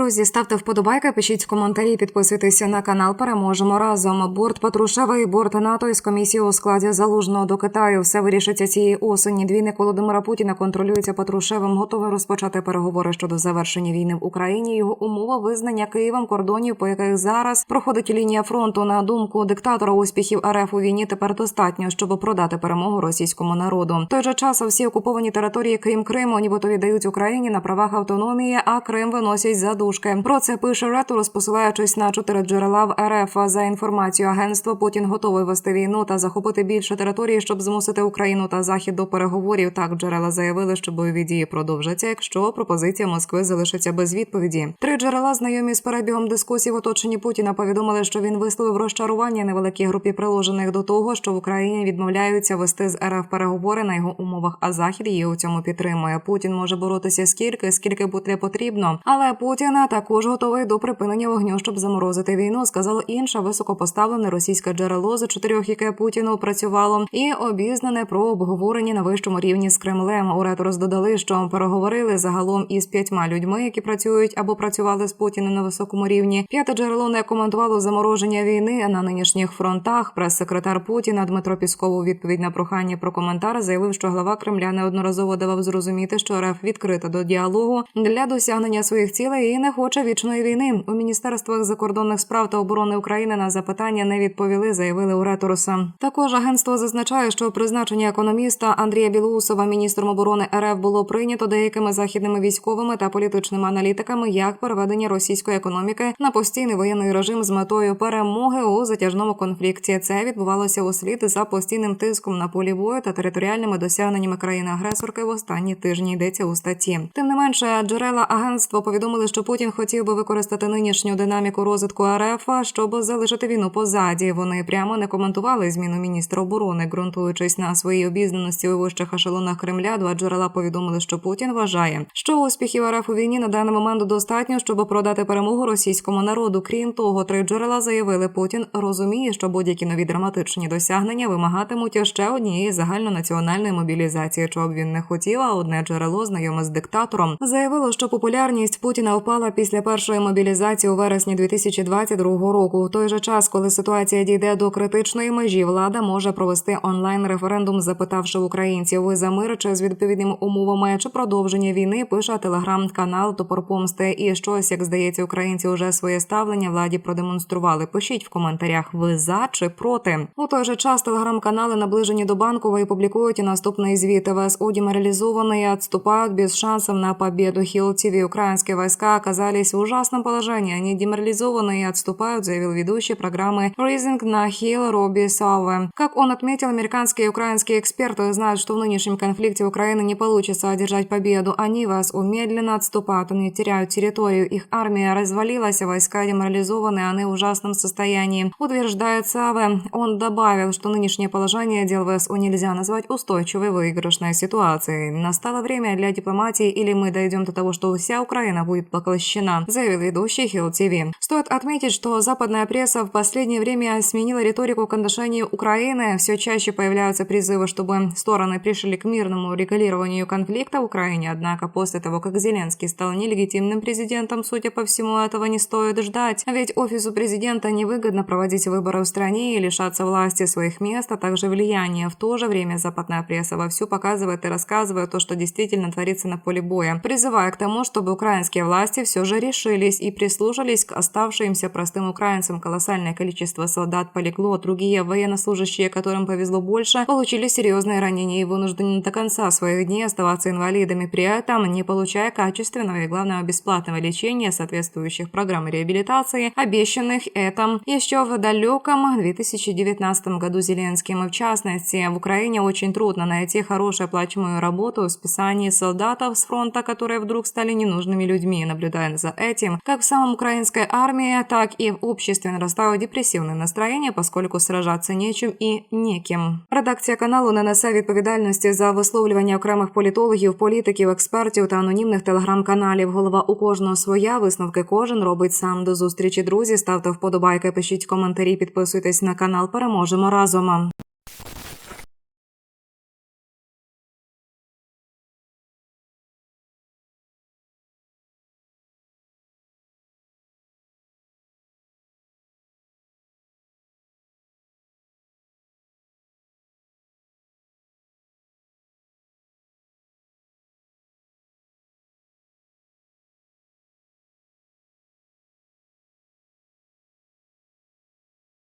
Друзі, ставте вподобайки, пишіть коментарі, підписуйтеся на канал. Переможемо разом. Борт Патрушева і борт НАТО із комісією у складі залужного до Китаю. Все вирішиться цієї осені. Двійник Володимира Путіна контролюється Патрушевим. Готовий розпочати переговори щодо завершення війни в Україні. Його умова визнання Києвом кордонів, по яких зараз проходить лінія фронту. На думку диктатора успіхів РФ у війні тепер достатньо, щоб продати перемогу російському народу. В той же час всі окуповані території, крім Криму, нібито віддають Україні на правах автономії, а Крим виносять за дужки. Про це пише Реторус, посилаючись на чотири джерела в РФ. За інформацією агентства, Путін готовий вести війну та захопити більше території, щоб змусити Україну та Захід до переговорів. Так джерела заявили, що бойові дії продовжаться, якщо пропозиція Москви залишиться без відповіді. Три джерела, знайомі з перебігом дискусій в оточенні Путіна, повідомили, що він висловив розчарування невеликій групі приложених до того, що в Україні відмовляються вести з РФ переговори на його умовах, а Захід її у цьому підтримує. Путін може боротися скільки, скільки буде потрібно, але Путіна також готовий до припинення вогню, щоб заморозити війну. Сказало інше високопоставлене російське джерело за чотирьох, яке Путіну працювало, і обізнане про обговорення на вищому рівні з Кремлем. У Реторос додали, що переговорили загалом із п'ятьма людьми, які працюють або працювали з Путіним на високому рівні. П'яте джерело не коментувало замороження війни на нинішніх фронтах. Прес-секретар Путіна Дмитро Пісков у відповідь на прохання про коментар заявив, що глава Кремля неодноразово давав зрозуміти, що РФ відкрита до діалогу для досягнення своїх цілей і не хоче вічної війни. У міністерствах закордонних справ та оборони України на запитання не відповіли, заявили у Ретороса. Також агентство зазначає, що призначення економіста Андрія Білоусова міністром оборони РФ було прийнято деякими західними військовими та політичними аналітиками як переведення російської економіки на постійний воєнний режим з метою перемоги у затяжному конфлікті. Це відбувалося услід за постійним тиском на полі бою та територіальними досягненнями країни-агресорки в останні тижні йдеться у статті. Тим не менше, джерела агентства повідомили, що Путін хотів би використати нинішню динаміку розвитку РФ, щоб залишити війну позаді. Вони прямо не коментували зміну міністра оборони, ґрунтуючись на своїй обізнаності у вищих ешелонах Кремля. Два джерела повідомили, що Путін вважає, що успіхів РФ у війні на даний момент достатньо, щоб продати перемогу російському народу. Крім того, три джерела заявили, Путін розуміє, що будь-які нові драматичні досягнення вимагатимуть ще однієї загальнонаціональної мобілізації, чого б він не хотів. А одне джерело, знайоме з диктатором, заявило, що популярність Путіна впала після першої мобілізації у вересні 2022 року. В той же час, коли ситуація дійде до критичної межі, влада може провести онлайн референдум, запитавши українців, ви за мир чи з відповідними умовами чи продовження війни. Пише телеграм-канал Топор Помсти. І щось, як здається, українці вже своє ставлення владі продемонстрували. Пишіть в коментарях, ви за чи проти. У той же час телеграм-канали наближені до банкової публікують і наступний звіт. ВСУ деморализованные и отступают без шансов на победу. Хилл ТВ. Украинские войска оказались в ужасном положении. Они деморализованы и отступают, заявил ведущий программы Raising на Хилл Робби Сауэ. Как он отметил, американские и украинские эксперты знают, что в нынешнем конфликте Украины не получится одержать победу. Они вас медленно отступают, они теряют территорию. Их армия развалилась, войска деморализованы, они в ужасном состоянии. Утверждает Саве. Он добавил, что нынешнее положение дел ВСУ нельзя назвать устойчивой выигрышной ситуацией. Настало время для дипломатии или мы дойдем до того, что вся Украина будет поглощена, заявил ведущий Хилл ТВ. Стоит отметить, что западная пресса в последнее время сменила риторику к отношению Украины. Все чаще появляются призывы, чтобы стороны пришли к мирному регулированию конфликта в Украине. Однако после того, как Зеленский стал нелегитимным президентом, судя по всему, этого не стоит ждать. Ведь офису президента невыгодно проводить выборы в стране и лишаться власти своих мест, а также влияния. В то же время западная пресса вовсю показывает и рассказывает то, что действительно творится на поле боя, призывая к тому, чтобы украинские власти все же решились и прислушались к оставшимся простым украинцам. Колоссальное количество солдат полегло, другие военнослужащие, которым повезло больше, получили серьезные ранения и вынуждены до конца своих дней оставаться инвалидами, при этом не получая качественного и, главное, бесплатного лечения, соответствующих программ реабилитации, обещанных это еще в далеком 2019 году Зеленским. В частности, в Украине очень трудно найти хорошую оплачиваемую работу в списании солдатов с фронта, которые вдруг стали ненужными людьми. Наблюдая за этим, как в самом украинской армии, так и в обществе нарастают депрессивные настроения, поскольку сражаться нечим і неким. Редакція каналу не несе відповідальності за висловлювання окремих політологів, політиків, експертів та анонімних телеграм-каналів. Голова у кожного своя висновки кожен робить сам. До зустрічі, друзі. Ставте вподобайки, пишіть коментарі, підписуйтесь на канал. Переможемо разом.